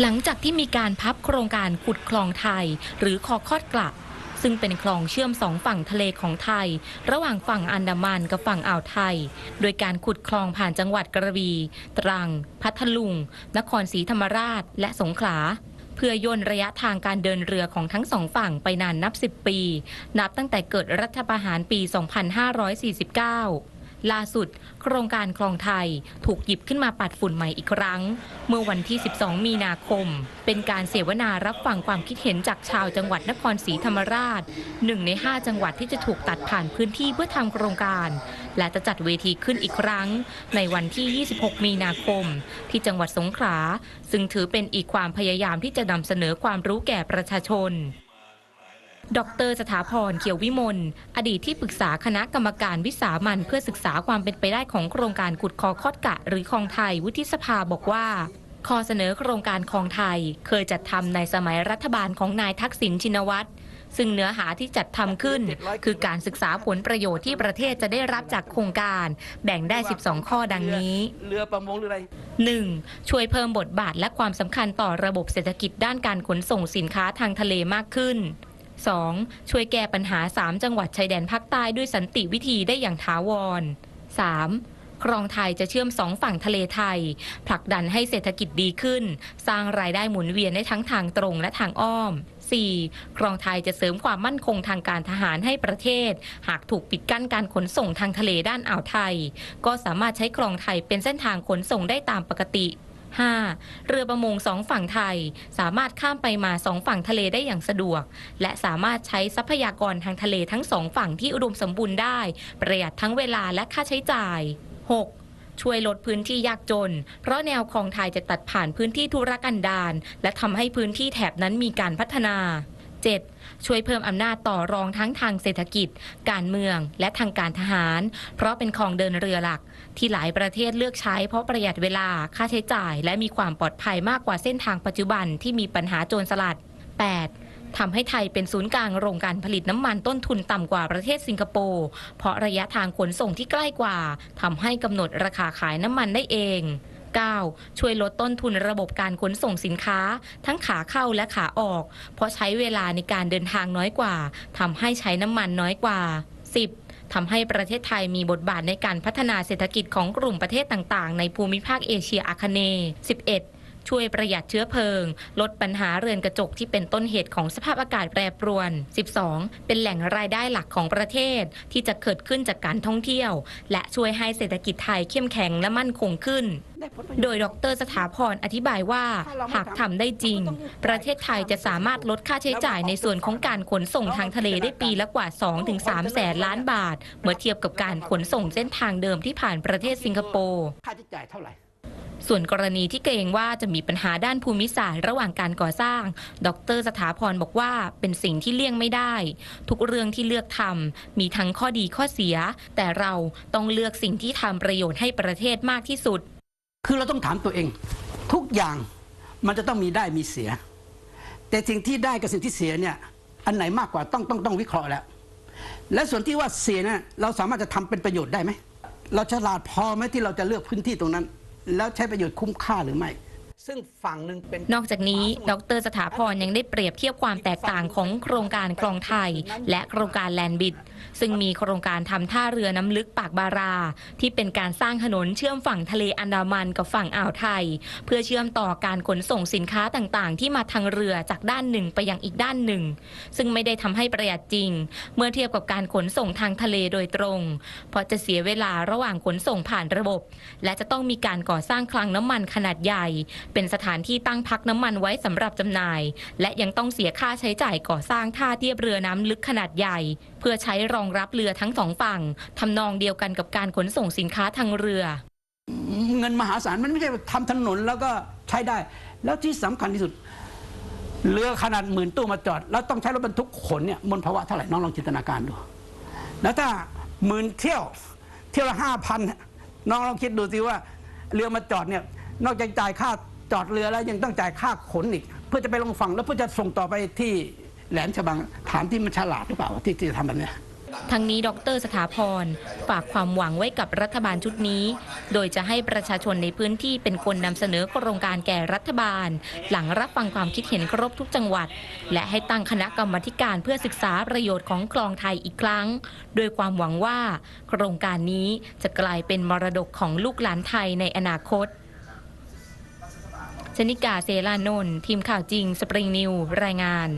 หลังจากที่มีการพับโครงการขุดคลองไทย หรือคอคอดกระซึ่งเป็นคลองเชื่อมสองฝั่งทะเลของไทย ระหว่างฝั่งอันดามันกับฝั่งอ่าวไทย โดยการขุดคลองผ่านจังหวัดกระบี่ ตรัง พัทลุง นครศรีธรรมราช และสงขลาเพื่อย่นระยะทางการเดินเรือของทั้งสองฝั่งไปนานนับ 10 ปี นับตั้งแต่เกิดรัฐประหารปี 2549 ล่าสุด โครงการคลองไทยถูกหยิบขึ้นมาปัดฝุ่นใหม่อีกครั้ง เมื่อวันที่ 12 มีนาคม เป็นการเสวนารับฟังความคิดเห็นจากชาวจังหวัดนครศรีธรรมราชหนึ่งใน 5 จังหวัดที่จะถูกตัดผ่านพื้นที่เพื่อทำโครงการ และจะจัดเวทีขึ้นอีกครั้ง ในวันที่ 26 มีนาคม ที่จังหวัดสงขลาซึ่งถือเป็นอีกความพยายามที่จะนำเสนอความรู้แก่ประชาชน ดรสถาพรเขียววิมล อดีตที่ปรึกษาคณะกรรมการวิสามันเพื่อศึกษาความเป็นไปได้ของโครงการขุดคอคอดกะ หรือคลองไทยวุฒิสภาบอกว่าข้อเสนอโครงการคลองไทย เคยจัดทำในสมัยรัฐบาลของนายทักษิณชินวัตรซึ่งเนื้อหาที่จัดทำขึ้น คือการศึกษาผลประโยชน์ที่ประเทศจะได้รับจากโครงการ แบ่งได้ 12 ข้อดังนี้เรือประมงหรืออะไร 1. ช่วยเพิ่มบทบาทและความสำคัญต่อระบบเศรษฐกิจด้านการขนส่งสินค้าทางทะเลมากขึ้น 2. ช่วยแก้ปัญหา 3 จังหวัดชายแดนภาคใต้ด้วยสันติวิธีได้อย่างถาวร 3. คลองไทยจะเชื่อมสองฝั่งทะเลไทย ผลักดันให้เศรษฐกิจดีขึ้น สร้างรายได้หมุนเวียนได้ทั้งทางตรงและทางอ้อม 4. คลองไทยจะเสริมความมั่นคงทางการทหารให้ประเทศ หากถูกปิดกั้นการขนส่งทางทะเลด้านอ่าวไทย ก็สามารถใช้คลองไทยเป็นเส้นทางขนส่งได้ตามปกติ 5. เรือประมงสองฝั่งไทย สามารถข้ามไปมาสองฝั่งทะเลได้อย่างสะดวก และสามารถใช้ทรัพยากรทางทะเลทั้งสองฝั่งที่อุดมสมบูรณ์ได้ ประหยัดทั้งเวลาและค่าใช้จ่าย 6. ช่วยลดพื้นที่ยากจน เพราะแนวคลองไทยจะตัดผ่านพื้นที่ธุรกันดารและทำให้พื้นที่แถบนั้นมีการพัฒนา 7. ช่วยเพิ่มอำนาจต่อรองทั้งทางเศรษฐกิจ การเมือง และทางการทหาร เพราะเป็นคลองเดินเรือหลัก ที่หลายประเทศเลือกใช้เพราะประหยัดเวลาค่าใช้จ่าย และมีความปลอดภัยมากกว่าเส้นทางปัจจุบันที่มีปัญหาโจรสลัด 8. ทำให้ไทยเป็นศูนย์กลางโรงการผลิตน้ำมันต้นทุนต่ำกว่าประเทศสิงคโปร์เพราะระยะทางขนส่งที่ใกล้กว่าทำให้กำหนดราคาขายน้ำมันได้เอง 9. ช่วยลดต้นทุนระบบการขนส่งสินค้า ทั้งขาเข้าและขาออก เพราะใช้เวลาในการเดินทางน้อยกว่าทำให้ใช้น้ำมันน้อยกว่า 10. ทำให้ประเทศไทยมีบทบาทในการพัฒนาเศรษฐกิจของกลุ่มประเทศต่าง ๆ ในภูมิภาคเอเชียอาคเนย์ 11. ช่วยประหยัดเชื้อเพลิง ลดปัญหาเรือนกระจกที่เป็นต้นเหตุของสภาพอากาศแปรปรวน 12. เป็นแหล่งรายได้หลักของประเทศ ที่จะเกิดขึ้นจากการท่องเที่ยว และช่วยให้เศรษฐกิจไทยเข้มแข็งและมั่นคงขึ้นโยชน์โดยดรสถาพรอธิบายว่าหากทำได้จริง ประเทศไทยจะสามารถลดค่าใช้จ่ายในส่วนของการขนส่งทางทะเลได้ปีละกว่า 2-3 แสนล้านบาท เมื่อเทียบกับการขนส่งเส้นทางเดิมที่ผ่านประเทศสิงคโปร์ค่าใช้จ่ายเท่าไหร่ ส่วนกรณีที่เกรงว่าจะมีปัญหาด้านภูมิศาสตร์ระหว่างการก่อสร้าง ดรสถาพรบอกว่าเป็นสิ่งที่เลี่ยงไม่ได้ ทุกเรื่องที่เลือกทำมีทั้งข้อดีข้อเสีย แต่เราต้องเลือกสิ่งที่ทำประโยชน์ให้ประเทศมากที่สุด คือเราต้องถามตัวเอง ทุกอย่างมันจะต้องมีได้มีเสีย แต่สิ่งที่ได้กับสิ่งที่เสียเนี่ยอันไหนมากกว่าต้องต้องต้องวิเคราะห์แล้ว และส่วนที่ว่าเสียเนี่ยเราสามารถจะทำเป็นประโยชน์ได้ไหม เราฉลาดพอไหมที่เราจะเลือกพื้นที่ตรงนั้น แล้วใช้ประโยชน์คุ้มค่าหรือไม่ ซึ่งฝั่งหนึ่งเป็นนอกจากนี้ ดรสถาพรยังได้เปรียบเทียบความแตกต่างของโครงการคลองไทย และโครงการแลนบิด ซึ่งมีโครงการทำท่าเรือน้ำลึกปากบารา ที่เป็นการสร้างถนนเชื่อมฝั่งทะเลอันดามันกับฝั่งอ่าวไทย เพื่อเชื่อมต่อการขนส่งสินค้าต่างๆ ที่มาทางเรือจากด้านหนึ่งไปยังอีกด้านหนึ่ง ซึ่งไม่ได้ทำให้ประหยัดจริง เมื่อเทียบกับการขนส่งทางทะเลโดยตรง เพราะจะเสียเวลาระหว่างขนส่งผ่านระบบ และจะต้องมีการก่อสร้างคลังน้ำมันขนาดใหญ่เป็นสถานที่ตั้งพักน้ำมันไว้สำหรับจำหน่าย และยังต้องเสียค่าใช้จ่ายก่อสร้างท่าเทียบเรือน้ำลึกขนาดใหญ่ เพื่อใช้รองรับเรือทั้งสองฝั่งทำนองเดียวกันกับการขนส่งสินค้าทางเรือ เงินมหาศาลมันไม่ใช่ทำถนนแล้วก็ใช้ได้ แล้วที่สำคัญที่สุดเรือขนาดหมื่นตู้มาจอด แล้วต้องใช้รถบรรทุกขนเนี่ยมลภาวะเท่าไหร่น้องลองจินตนาการดู แล้วถ้าหมื่นเที่ยวเที่ยวละห้าพันน้องลองคิดดูสิว่า เรือมาจอดเนี่ยนอกจากจ่ายค่า จอดเรือแล้วยังต้องจ่ายค่าขนอีก เพื่อจะไปลงฝั่งแล้วเพื่อจะส่งต่อไปที่แหลมฉบังถามที่มันฉลาดหรือเปล่าที่ที่จะทำแบบนี้ทั้งนี้ดรสถาพรฝากความหวังไว้กับรัฐบาลชุดนี้ โดยจะให้ประชาชนในพื้นที่เป็นคนนำเสนอโครงการแก่รัฐบาล หลังรับฟังความคิดเห็นครบทุกจังหวัด และให้ตั้งคณะกรรมการเพื่อศึกษาประโยชน์ของคลองไทยอีกครั้ง โดยความหวังว่า โครงการนี้จะกลายเป็นมรดกของลูกหลานไทยในอนาคต ชนิกาเซลานนท์ทีมข่าวจริง สปริงนิว รายงาน